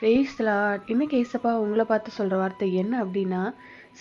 Brace Lord இன்னைக்கு ஏசப்பா உங்களை பார்த்து சொல்கிற வார்த்தை என்ன அப்படின்னா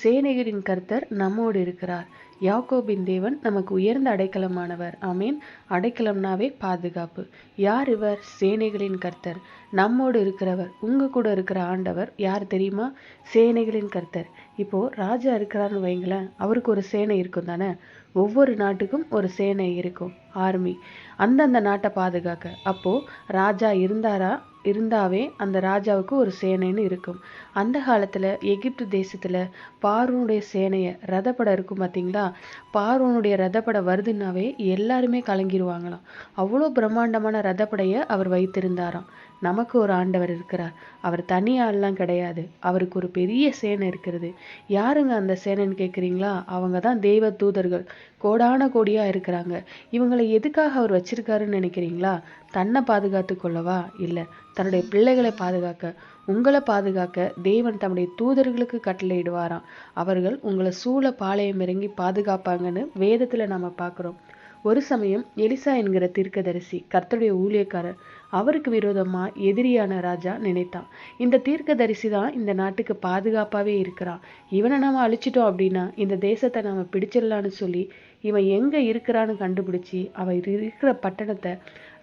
சேனைகளின் கர்த்தர் நம்மோடு இருக்கிறார். யாக்கோபின் தேவன் நமக்கு உயர்ந்த அடைக்கலமானவர். ஆமீன். அடைக்கலம்னாவே பாதுகாப்பு. யார் இவர்? சேனைகளின் கர்த்தர். நம்மோடு இருக்கிறவர் உங்க கூட இருக்கிற ஆண்டவர். யார் தெரியுமா? சேனைகளின் கர்த்தர். இப்போது ராஜா இருக்கிறாருன்னு வைங்களேன் அவருக்கு ஒரு சேனை இருக்கும் தானே? ஒவ்வொரு நாட்டுக்கும் ஒரு சேனை இருக்கும் ஆர்மி அந்தந்த நாட்டை பாதுகாக்க. அப்போது ராஜா இருந்தாரா? இருந்தாவே அந்த ராஜாவுக்கு ஒரு சேனைன்னு இருக்கும். அந்த காலத்தில் எகிப்து தேசத்தில் பார்வனுடைய சேனையை ரதப்படம் இருக்கும் பார்த்தீங்களா பார்வனுடைய ரதப்படம் வருதுன்னாவே எல்லாருமே கலங்கிடுவாங்களாம் அவ்வளோ பிரம்மாண்டமான ரதப்படையை அவர் வைத்திருந்தாராம். நமக்கு ஒரு ஆண்டவர் இருக்கிறார். அவர் தனியாலாம் கிடையாது. அவருக்கு ஒரு பெரிய சேனை இருக்கிறது. யாருங்க அந்த சேனைன்னு கேட்குறீங்களா அவங்க தான் தெய்வ தூதர்கள். கோடான கோடியா இருக்கிறாங்க. இவங்களை எதுக்காக அவர் வச்சிருக்காருன்னு நினைக்கிறீங்களா? தன்னை பாதுகாத்து கொள்ளவா? இல்லை தன்னுடைய பிள்ளைகளை பாதுகாக்க. உங்களை பாதுகாக்க தேவன் தம்முடைய தூதர்களுக்கு கட்டளையிடுவாராம். அவர்கள் உங்களை சூழ பாளையம் இறங்கி பாதுகாப்பாங்கன்னு வேதத்துல நாம பார்க்குறோம் ஒரு சமயம் எலிசா என்கிற தீர்க்கதரிசி கர்த்தருடைய ஊழியக்காரர் அவருக்கு விரோதமா எதிரியான ராஜா நினைத்தான். இந்த தீர்க்கதரிசி தான் இந்த நாட்டுக்கு பாதுகாப்பாவே இருக்கிறான். இவனை நாம அழிச்சிட்டோம் அப்படின்னா இந்த தேசத்தை நாம பிடிச்சிடலான்னு சொல்லி இவன் எங்க இருக்கிறான்னு கண்டுபிடிச்சி அவன் இருக்கிற பட்டணத்தை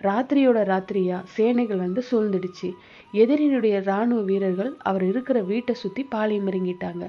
ராத்திரியோட ராத்திரியா சேனைகள் வந்து சூழ்ந்துடுச்சு. எதிரினுடைய ராணுவ வீரர்கள் அவர் இருக்கிற வீட்டை சுத்தி பாளையம் இறங்கிட்டாங்க.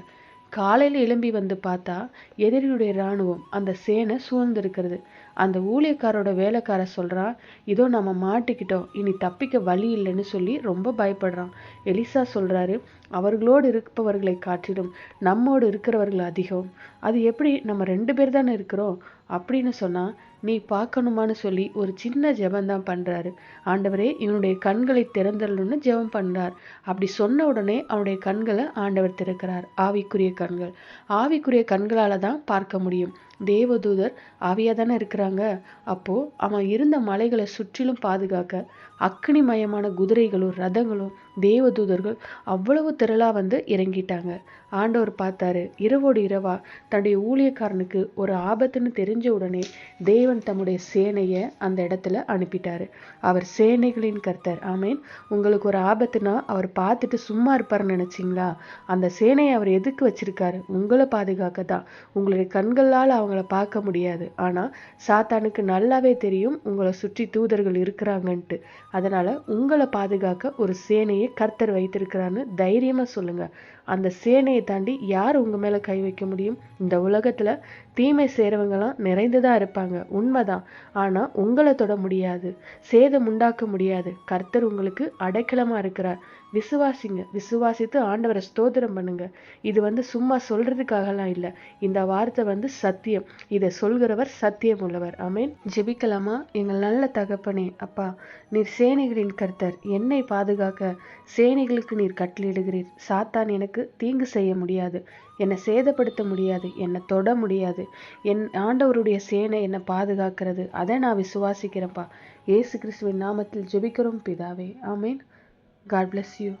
காலையில் எழும்பி வந்து பார்த்தா எதிரியுடைய ராணுவம் அந்த சேனை சூழ்ந்திருக்கிறது. அந்த ஊழியக்காரோட வேலைக்கார சொல்கிறான் இதோ நம்ம மாட்டிக்கிட்டோம் இனி தப்பிக்க வழி இல்லைன்னு சொல்லி ரொம்ப பயப்படுறான். எலிசா சொல்கிறாரு அவர்களோடு இருப்பவர்களை காட்டிடும் நம்மோடு இருக்கிறவர்கள் அதிகம். அது எப்படி நம்ம ரெண்டு பேர் தானே இருக்கிறோம்? அப்படின்னு சொன்னால் நீ பார்க்கணுமான்னு சொல்லி ஒரு சின்ன ஜெபம் பண்ணுறாரு ஆண்டவரே இவனுடைய கண்களை திறந்தரணும்னு ஜெபம் பண்ணுறார் அப்படி சொன்ன உடனே அவனுடைய கண்களை ஆண்டவர் திறக்கிறார். ஆவிக்குரிய கண்கள். ஆவிக்குரிய கண்களால் தான் பார்க்க முடியும். தேவதூதர் ஆவியாக தானே இருக்கிறாங்க. அப்போது அவன் இருந்த மலைகளை சுற்றிலும் பாதுகாக்க அக்னிமயமான குதிரைகளும் ரதங்களும் தேவதூதர்கள் அவ்வளவு திரளாக வந்து இறங்கிட்டாங்க. ஆண்டவர் பார்த்தாரு இரவோடு இரவா தன்னுடைய ஊழியக்காரனுக்கு ஒரு ஆபத்துன்னு தெரிஞ்ச உடனே தேவன் தம்முடைய சேனையை அந்த இடத்துல அனுப்பிட்டாரு. அவர் சேனைகளின் கர்த்தர். ஆமேன். உங்களுக்கு ஒரு ஆபத்துனா அவர் பார்த்துட்டு சும்மா இருப்பாருன்னு நினச்சிங்களா? அந்த சேனையை அவர் எதுக்கு வச்சிருக்காரு? உங்களை பாதுகாக்க தான் உங்களுடைய கண்களால் அவங்கள பார்க்க முடியாது. ஆனா சாத்தானுக்கு நல்லாவே தெரியும் உங்களை சுற்றி தூதர்கள் இருக்கிறாங்கன்ட்டு. அதனால் உங்களை பாதுகாக்க ஒரு சேனையை கர்த்தர் வைத்திருக்கிறான்னு தைரியமாக சொல்லுங்க. அந்த சேனையை தாண்டி யார் உங்கள் மேலே கை வைக்க முடியும்? இந்த உலகத்தில் தீமை செய்றவங்கலாம் நிறைந்துதான் இருப்பாங்க. உண்மைதான். ஆனால் உங்களை தொட முடியாது. சேதம் உண்டாக்க முடியாது. கர்த்தர் உங்களுக்கு அடைக்கலமாக இருக்கிறார். விசுவாசிங்க. விசுவாசித்து ஆண்டவரை ஸ்தோத்திரம் பண்ணுங்க. இது வந்து சும்மா சொல்றதுக்காகலாம் இல்லை. இந்த வார்த்தை வந்து சத்தியம். இதை சொல்கிறவர் சத்தியம் உள்ளவர். அமேன் ஜெபிக்கலாமா? எங்கள் நல்ல தகப்பனே அப்பா நீர் சேனைகளின் கர்த்தர் என்னை பாதுகாக்க சேனைகளுக்கு நீர் கட்டளிடுகிறீர் சாத்தான் எனக்கு தீங்கு செய்ய முடியாது. என்னை சேதப்படுத்த முடியாது. என்னை தொட முடியாது. என் ஆண்டவருடைய சேனை என்னை பாதுகாக்கிறது. அதை நான் விசுவாசிக்கிறேன்ப்பா. ஏசு கிறிஸ்துவின் நாமத்தில் ஜெபிக்கிறோம் பிதாவே. ஆமேன். God bless you.